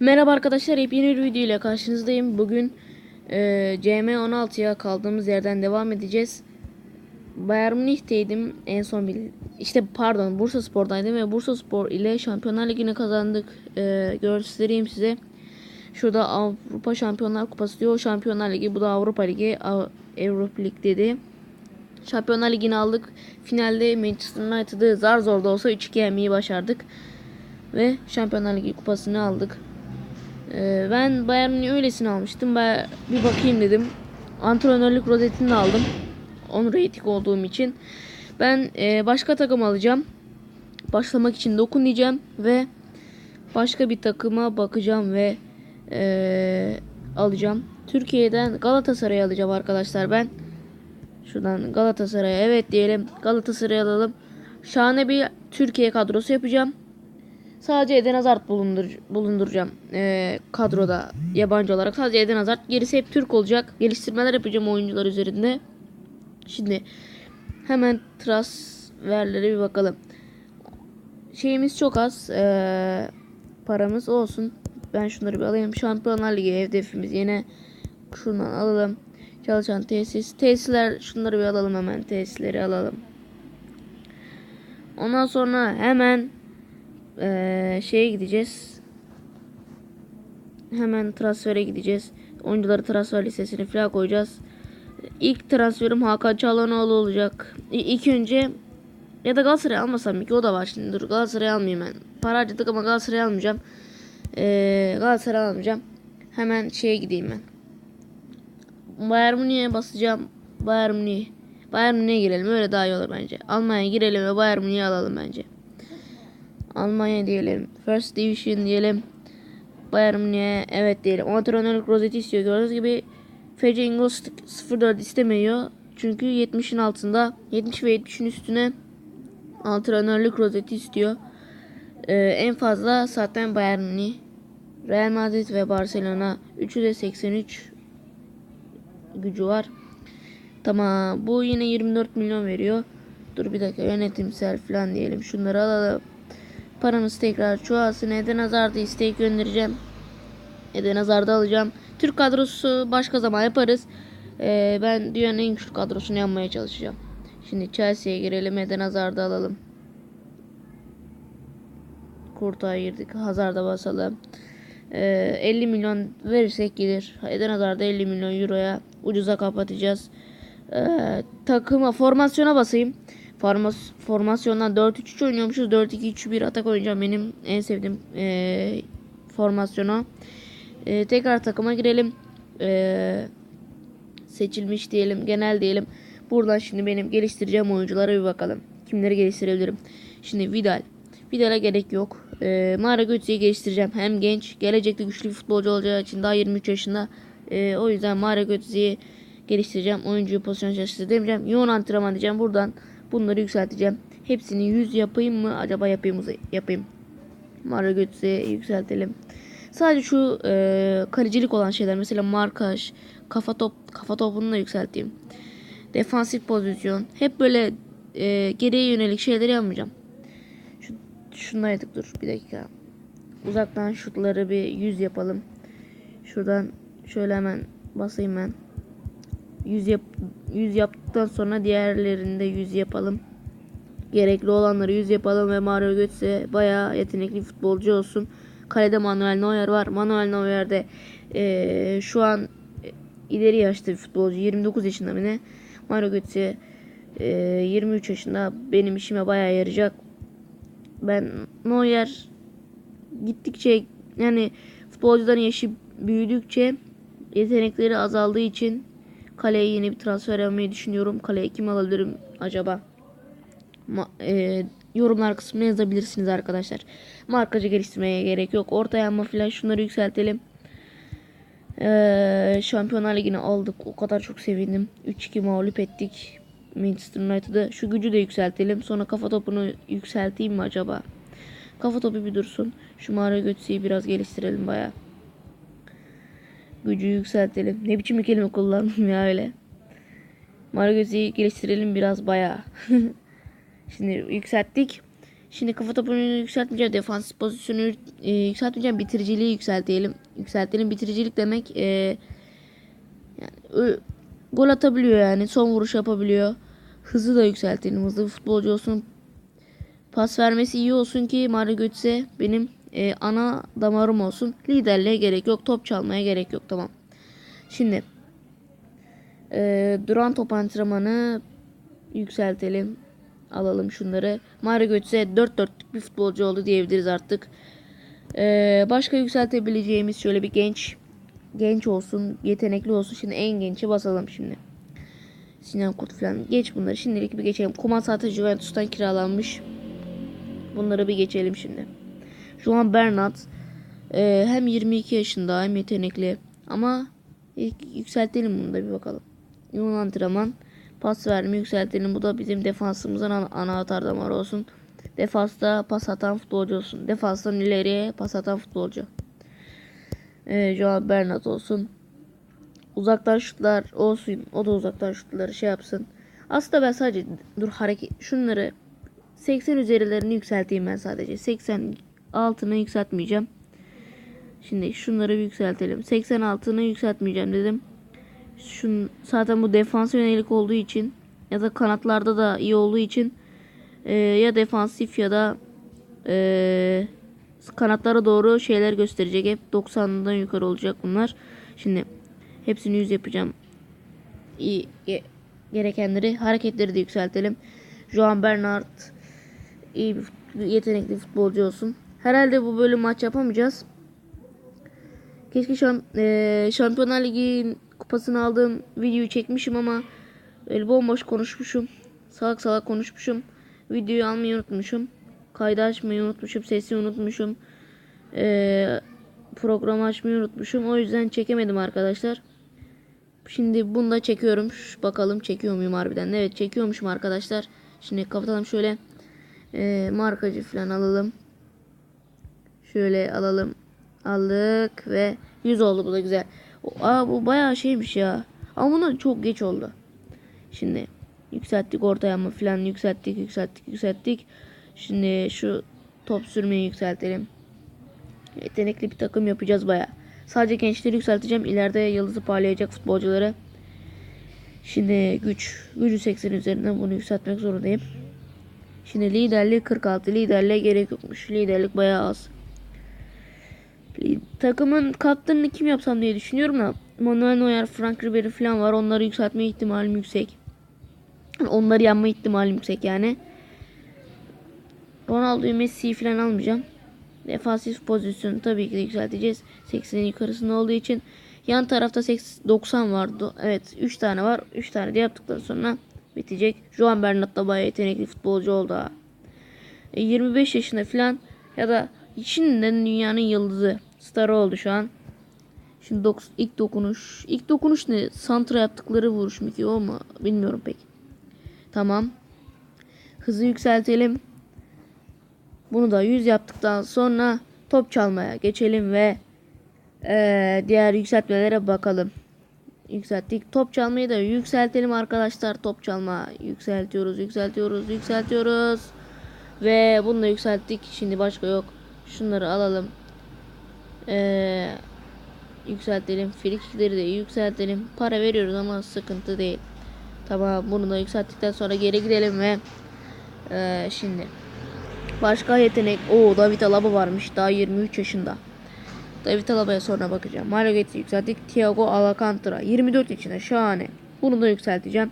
Merhaba arkadaşlar, yepyeni bir video ile karşınızdayım. Bugün e, CM16'ya kaldığımız yerden devam edeceğiz. Bayern Münih'teydim en son bir işte pardon Bursa Spor'daydım ve Bursa Spor ile Şampiyonlar Ligi'ni kazandık. E, göstereyim size. Şurada Avrupa Şampiyonlar Kupası diyor. Şampiyonlar Ligi bu da Avrupa Ligi. Av- Avrupa Lig dedi. Şampiyonlar Ligi'ni aldık. Finalde Manchester United'ı zar zor da olsa 3-2 yenmeyi başardık. Ve Şampiyonlar Ligi kupasını aldık. Ee, ben Bayern Münih almıştım. Ben bir bakayım dedim. Antrenörlük rozetini aldım. On rating olduğum için. Ben e, başka takım alacağım. Başlamak için dokun diyeceğim ve başka bir takıma bakacağım ve e, alacağım. Türkiye'den Galatasaray'ı alacağım arkadaşlar ben. Şuradan Galatasaray'a evet diyelim. Galatasaray'ı alalım. Şahane bir Türkiye kadrosu yapacağım. Sadece Eden Hazard bulundur, bulunduracağım ee, kadroda yabancı olarak. Sadece Eden Hazard. Gerisi hep Türk olacak. Geliştirmeler yapacağım oyuncular üzerinde. Şimdi hemen transferlere bir bakalım. Şeyimiz çok az. ee, paramız olsun. Ben şunları bir alayım. Şampiyonlar Ligi hedefimiz yine şundan alalım. Çalışan tesis. Tesisler şunları bir alalım hemen. Tesisleri alalım. Ondan sonra hemen eee şeye gideceğiz. Hemen transfere gideceğiz. Oyuncuları transfer listesine falan koyacağız. İlk transferim Hakan Çalhanoğlu olacak. İlk önce ya da Galatasaray almasam ki o da var şimdi. Dur Galatasaray almayayım ben. Para harcadık ama Galatasaray almayacağım. Eee Galatasaray almayacağım. Hemen şeye gideyim ben. Bayern Münih'e basacağım. Bayern Münih. Bayern Münih'e girelim. Öyle daha iyi olur bence. Almanya'ya girelim ve Bayern Münih'i alalım bence. Almanya diyelim. First Division diyelim. Bayern Münih'e evet diyelim. Antrenörlük rozeti istiyor. Gördüğünüz gibi FC Ingles 04 istemiyor. Çünkü 70'in altında 70 ve 70'in üstüne antrenörlük rozeti istiyor. Ee, en fazla zaten Bayern Münih, Real Madrid ve Barcelona. Üçü de 83 gücü var. Tamam. Bu yine 24 milyon veriyor. Dur bir dakika yönetimsel falan diyelim. Şunları alalım. Paramız tekrar çoğalsın. Eden Hazard'ı istek göndereceğim. Eden Hazard'ı alacağım. Türk kadrosu başka zaman yaparız. Ee, ben dünyanın en güçlü kadrosunu yapmaya çalışacağım. Şimdi Chelsea'ye girelim. Eden Hazard'ı alalım. Kurt'a girdik. Hazard'a basalım. Ee, 50 milyon verirsek gelir. Eden Hazard'ı 50 milyon euroya ucuza kapatacağız. Ee, takıma formasyona basayım. Formas, formasyondan 4-3-3 oynuyormuşuz. 4-2-3-1 atak oynayacağım. Benim en sevdiğim ee, formasyona. Ee, tekrar takıma girelim. Ee, seçilmiş diyelim. Genel diyelim. Buradan şimdi benim geliştireceğim oyunculara bir bakalım. Kimleri geliştirebilirim? Şimdi Vidal. Vidal'e gerek yok. Ee, Mara Götze'yi geliştireceğim. Hem genç, gelecekte güçlü bir futbolcu olacağı için daha 23 yaşında. Ee, o yüzden Mara Götze'yi geliştireceğim. Oyuncuyu pozisyon çalıştıracağım. Yoğun antrenman diyeceğim. Buradan bunları yükselteceğim. Hepsini 100 yapayım mı? Acaba yapayım mı? Yapayım. Mara Götze'yi yükseltelim. Sadece şu e, kalecilik olan şeyler mesela markaj, kafa top kafa topunu da yükselteyim. Defansif pozisyon. Hep böyle e, geriye yönelik şeyleri yapmayacağım. Şu, şunları yaptık dur bir dakika. Uzaktan şutları bir 100 yapalım. Şuradan şöyle hemen basayım ben. 100 yap 100 yaptıktan sonra diğerlerini de 100 yapalım. Gerekli olanları 100 yapalım ve Mario Götze bayağı yetenekli futbolcu olsun. Kalede Manuel Neuer var. Manuel Neuer de eee, şu an e, ileri yaşta bir futbolcu. 29 yaşında mı ne? Mario Götze eee, 23 yaşında. Benim işime bayağı yarayacak. Ben Neuer gittikçe yani futbolcuların yaşı büyüdükçe yetenekleri azaldığı için kaleye yeni bir transfer yapmayı düşünüyorum. Kaleye kim alabilirim acaba? Ma- e, yorumlar kısmına yazabilirsiniz arkadaşlar. Markacı geliştirmeye gerek yok. Orta yanma falan şunları yükseltelim. E, Şampiyonlar Ligi'ni aldık. O kadar çok sevindim. 3-2 mağlup ettik. Manchester United'ı. Şu gücü de yükseltelim. Sonra kafa topunu yükselteyim mi acaba? Kafa topu bir dursun. Şu Mario Götze'yi biraz geliştirelim baya. Gücü yükseltelim. Ne biçim bir kelime kullandım ya öyle. Mario Götze'yi geliştirelim biraz baya. Şimdi yükselttik. Şimdi kafa topunu yükseltmeyeceğim. Defansif pozisyonu e, yükseltmeyeceğim. Bitiriciliği yükseltelim. Yükseltelim. Bitiricilik demek e, yani ö- gol atabiliyor yani. Son vuruş yapabiliyor. Hızı da yükseltelim. Hızlı futbolcu olsun. Pas vermesi iyi olsun ki Mario Götze benim e, ana damarım olsun. Liderliğe gerek yok. Top çalmaya gerek yok. Tamam. Şimdi e, duran top antrenmanı yükseltelim. Alalım şunları. Mario Götze 4 dörtlük bir futbolcu oldu diyebiliriz artık. E, başka yükseltebileceğimiz şöyle bir genç genç olsun, yetenekli olsun. Şimdi en gençi basalım şimdi. Sinan Kurt falan. Geç bunları. Şimdilik bir geçelim. Kuman zaten Juventus'tan kiralanmış. Bunları bir geçelim şimdi. Juan Bernat e, hem 22 yaşında hem yetenekli ama yükseltelim bunu da bir bakalım. Yoğun antrenman, pas verme yükseltelim. Bu da bizim defansımızın ana, anahtar damarı olsun. Defansta pas atan futbolcu olsun. Defanstan ileriye pas atan futbolcu. E, Joan Bernat olsun. Uzaktan şutlar olsun. O da uzaktan şutları şey yapsın. Aslında ben sadece dur hareket şunları 80 üzerilerini yükselteyim ben sadece. 80 altını yükseltmeyeceğim. Şimdi şunları bir yükseltelim. 80 altını yükseltmeyeceğim dedim. Şun, zaten bu defansa yönelik olduğu için ya da kanatlarda da iyi olduğu için e, ya defansif ya da e, kanatlara doğru şeyler gösterecek. Hep 90'dan yukarı olacak bunlar. Şimdi hepsini 100 yapacağım. İyi, ge- gerekenleri hareketleri de yükseltelim. Joan Bernard iyi bir yetenekli futbolcu olsun. Herhalde bu bölüm maç yapamayacağız. Keşke şam, eee, Şampiyonlar Ligi kupasını aldığım videoyu çekmişim ama öyle bomboş konuşmuşum. Salak salak konuşmuşum. Videoyu almayı unutmuşum. Kaydı açmayı unutmuşum. Sesi unutmuşum. Eee programı açmayı unutmuşum. O yüzden çekemedim arkadaşlar. Şimdi bunu da çekiyorum. Bakalım çekiyor muyum harbiden. Evet çekiyormuşum arkadaşlar. Şimdi kapatalım şöyle. Eee, markacı falan alalım. Şöyle alalım. Aldık ve 100 oldu bu da güzel. Aa bu bayağı şeymiş ya. Ama buna çok geç oldu. Şimdi yükselttik ortaya ama falan yükselttik yükselttik yükselttik. Şimdi şu top sürmeyi yükseltelim. Yetenekli bir takım yapacağız baya. Sadece gençleri yükselteceğim. İleride yıldızı parlayacak futbolcuları. Şimdi güç. Gücü 80 üzerinden bunu yükseltmek zorundayım. Şimdi liderlik 46. Liderliğe gerek yokmuş. Liderlik bayağı az. Takımın kaptanını kim yapsam diye düşünüyorum da Manuel Neuer, Frank Ribery falan var. Onları yükseltme ihtimalim yüksek. Onları yanma ihtimalim yüksek yani. Ronaldo'yu Messi'yi falan almayacağım. Defansif pozisyonu tabii ki de yükselteceğiz. 80'in yukarısında olduğu için. Yan tarafta 80, 90 vardı. Evet 3 tane var. 3 tane de yaptıktan sonra bitecek. Juan Bernat da bayağı yetenekli futbolcu oldu ha. E, 25 yaşında falan ya da şimdiden dünyanın yıldızı. Starı oldu şu an. Şimdi dok- ilk dokunuş. İlk dokunuş ne? Santra yaptıkları vuruş mu ki o mu? Bilmiyorum pek. Tamam. Hızı yükseltelim. Bunu da 100 yaptıktan sonra top çalmaya geçelim ve eee, diğer yükseltmelere bakalım. Yükselttik. Top çalmayı da yükseltelim arkadaşlar. Top çalma yükseltiyoruz, yükseltiyoruz, yükseltiyoruz. Ve bunu da yükselttik. Şimdi başka yok. Şunları alalım. Eee yükseltelim. Frikikleri de yükseltelim. Para veriyoruz ama sıkıntı değil. Tamam bunu da yükselttikten sonra geri gidelim ve eee, şimdi başka yetenek. o David Alaba varmış. Daha 23 yaşında. David Alaba'ya sonra bakacağım. Mario yükselttik. Thiago Alcantara 24 yaşında. Şahane. Bunu da yükselteceğim.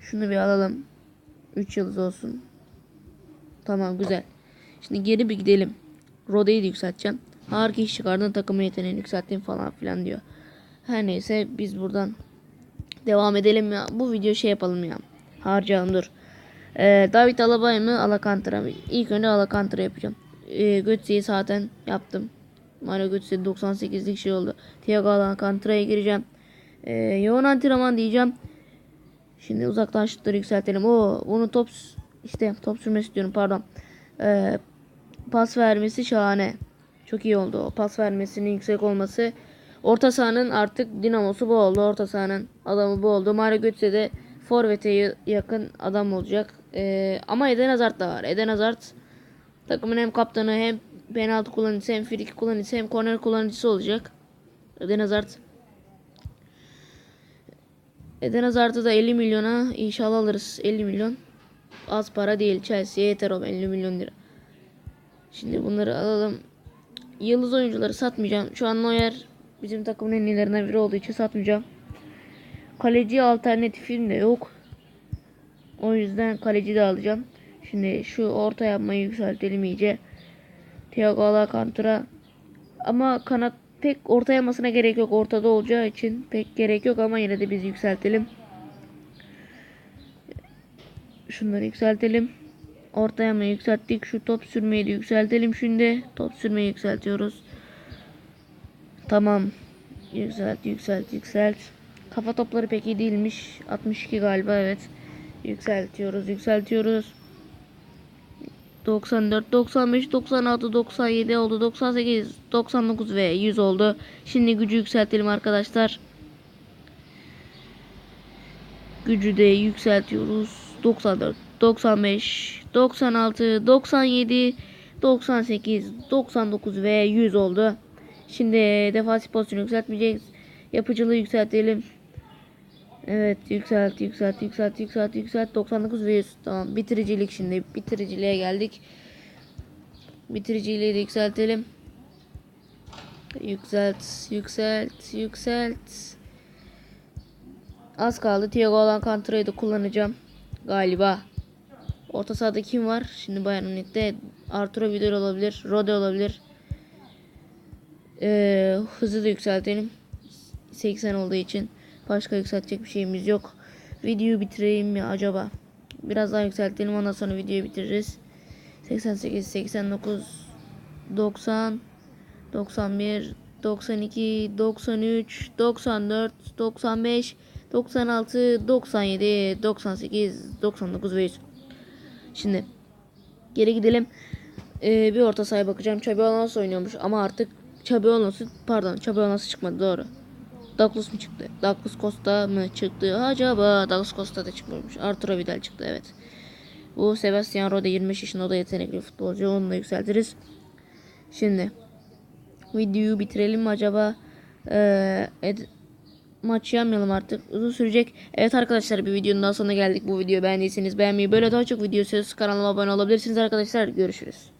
Şunu bir alalım. 3 yıldız olsun. Tamam güzel. Şimdi geri bir gidelim. Rode'yi de yükselteceğim. Harika iş çıkardın takımın yeteneğini yükselttin falan filan diyor. Her neyse biz buradan devam edelim ya. Bu video şey yapalım ya. Harcayalım dur. Ee, David Alaba mı Alcantara mı? İlk önce Alcantara yapacağım. Ee, Götze'yi zaten yaptım. Mario Götze 98'lik şey oldu. Thiago Alcantara'ya gireceğim. Ee, yoğun antrenman diyeceğim. Şimdi uzaktan şutları yükseltelim. O bunu top işte top sürmesi diyorum pardon. Ee, pas vermesi şahane. Çok iyi oldu o. Pas vermesinin yüksek olması. Orta sahanın artık dinamosu bu oldu. Orta sahanın adamı bu oldu. Mario Götze de forvete yakın adam olacak. Ee, ama Eden Hazard da var. Eden Hazard takımın hem kaptanı hem penaltı kullanıcısı hem friki kullanıcısı hem korner kullanıcısı olacak. Eden Hazard. Eden Hazard'ı da 50 milyona inşallah alırız. 50 milyon. Az para değil. Chelsea'ye yeter o 50 milyon lira. Şimdi bunları alalım. Yıldız oyuncuları satmayacağım. Şu an Neuer bizim takımın en iyilerinden biri olduğu için satmayacağım. Kaleci alternatifim de yok. O yüzden kaleci de alacağım. Şimdi şu orta yapmayı yükseltelim iyice. Thiago Alcantara. Ama kanat pek orta yapmasına gerek yok. Ortada olacağı için pek gerek yok ama yine de biz yükseltelim. Şunları yükseltelim. Orta yapmayı yükselttik. Şu top sürmeyi de yükseltelim şimdi. Top sürmeyi yükseltiyoruz. Tamam. Yükselt, yükselt, yükselt. Kafa topları pek iyi değilmiş. 62 galiba evet. Yükseltiyoruz, yükseltiyoruz. 94, 95, 96, 97 oldu. 98, 99 ve 100 oldu. Şimdi gücü yükseltelim arkadaşlar. Gücü de yükseltiyoruz. 94, 95, 96, 97, 98, 99 ve 100 oldu. Şimdi defansif pozisyonu yükseltmeyeceğiz. Yapıcılığı yükseltelim. Evet yükselt yükselt yükselt yükselt yükselt. 99 ve 100 tamam bitiricilik şimdi. Bitiriciliğe geldik. Bitiriciliği de yükseltelim. Yükselt yükselt yükselt. Az kaldı. Thiago Alcantara'yı da kullanacağım galiba orta sahada kim var şimdi Bayern Münih'te Arturo Vidal olabilir Rode olabilir ee, hızı da yükseltelim 80 olduğu için Başka yükseltecek bir şeyimiz yok. Videoyu bitireyim mi acaba? Biraz daha yükseltelim ondan sonra videoyu bitiririz. 88, 89, 90, 91, 92, 93, 94, 95, 96, 97, 98, 99 ve 100. Şimdi geri gidelim. Ee, bir orta sahaya bakacağım. Xabi Alonso oynuyormuş ama artık Xabi Alonso pardon Xabi Alonso çıkmadı doğru. Douglas mı çıktı? Douglas Costa mı çıktı? Acaba Douglas Costa da çıkmamış. Arturo Vidal çıktı evet. Bu Sebastian Rode 25 yaşında o da yetenekli futbolcu. Onu da yükseltiriz. Şimdi videoyu bitirelim mi acaba? Ee, maç yapmayalım artık. Uzun sürecek. Evet arkadaşlar bir videonun daha sonuna geldik. Bu videoyu beğendiyseniz beğenmeyi böyle daha çok video istiyorsanız kanalıma abone olabilirsiniz arkadaşlar. Görüşürüz.